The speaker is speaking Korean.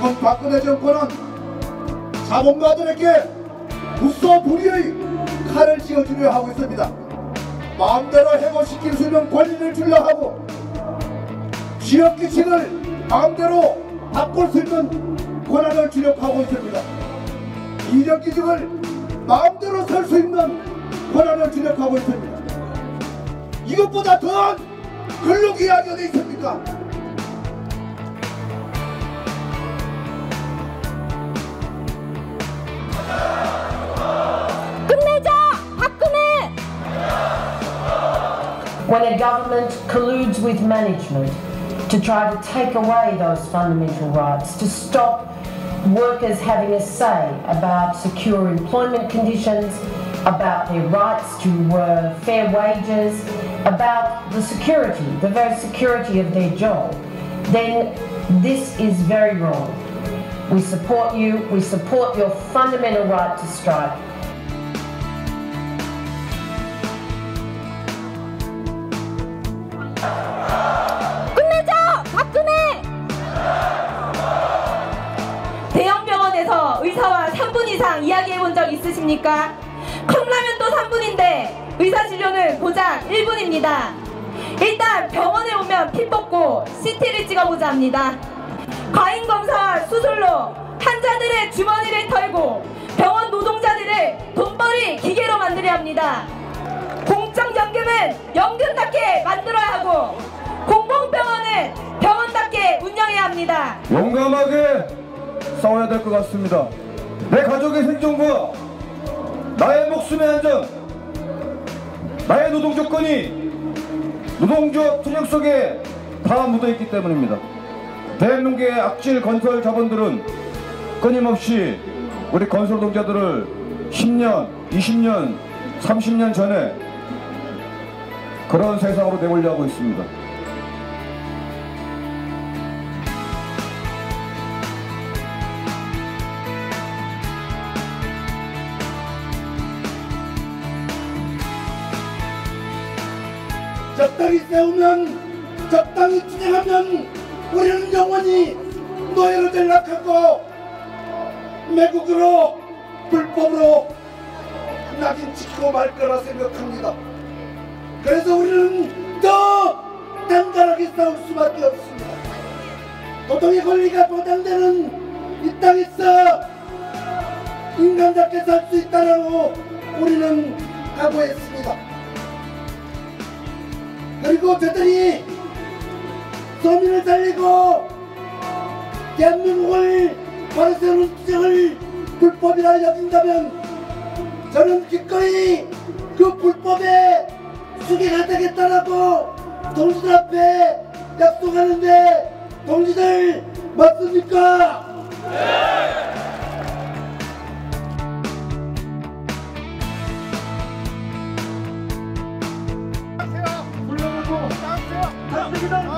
지금 박근혜 정권은 자본가들에게 무소 불의의 칼을 쥐어주려 하고 있습니다. 마음대로 해고시킬 수 있는 권리를 주려 하고 지역기식을 마음대로 바꿀 수 있는 권한을 주려고 하고 있습니다. 이력기직을 마음대로 설 수 있는 권한을 주려고 하고 있습니다. 이것보다 더한 이야기가 어디 있습니까? When a government colludes with management to try to take away those fundamental rights, to stop workers having a say about secure employment conditions, about their rights to uh, fair wages, about the security, the very security of their job, then this is very wrong. We support you, we support your fundamental right to strike. 이야기해 본 적 있으십니까? 컵라면도 3분인데 의사 진료는 고작 1분입니다. 일단 병원에 오면 피 뽑고 CT를 찍어보자 합니다. 과잉 검사와 수술로 환자들의 주머니를 털고 병원 노동자들을 돈벌이 기계로 만들려 합니다. 공적연금은 연금답게 만들어야 하고 공공병원은 병원답게 운영해야 합니다. 용감하게 싸워야 될 것 같습니다. 내 가족의 생존과 나의 목숨의 안전, 나의 노동 조건이 노동조합 투쟁 속에 다 묻어있기 때문입니다. 대한민국의 악질 건설 자본들은 끊임없이 우리 건설 노동자들을 10년, 20년, 30년 전에 그런 세상으로 내몰려 하고 있습니다. 적당히 세우면 적당히 진행하면 우리는 영원히 노예로 전락하고 매국으로 불법으로 낙인 찍히고 말 거라 생각합니다. 그래서 우리는 더 단단하게 싸울 수밖에 없습니다. 노동의 권리가 보장되는 이 땅에서 인간답게 살 수 있다라고 우리는 각오했습니다. 그리고 저들이 서민을 살리고 대한민국을 바르세론 투쟁을 불법이라 여긴다면 저는 기꺼이 그 불법에 수개가 되겠다라고 동지들 앞에 약속하는데 동지들 맞습니까? 불러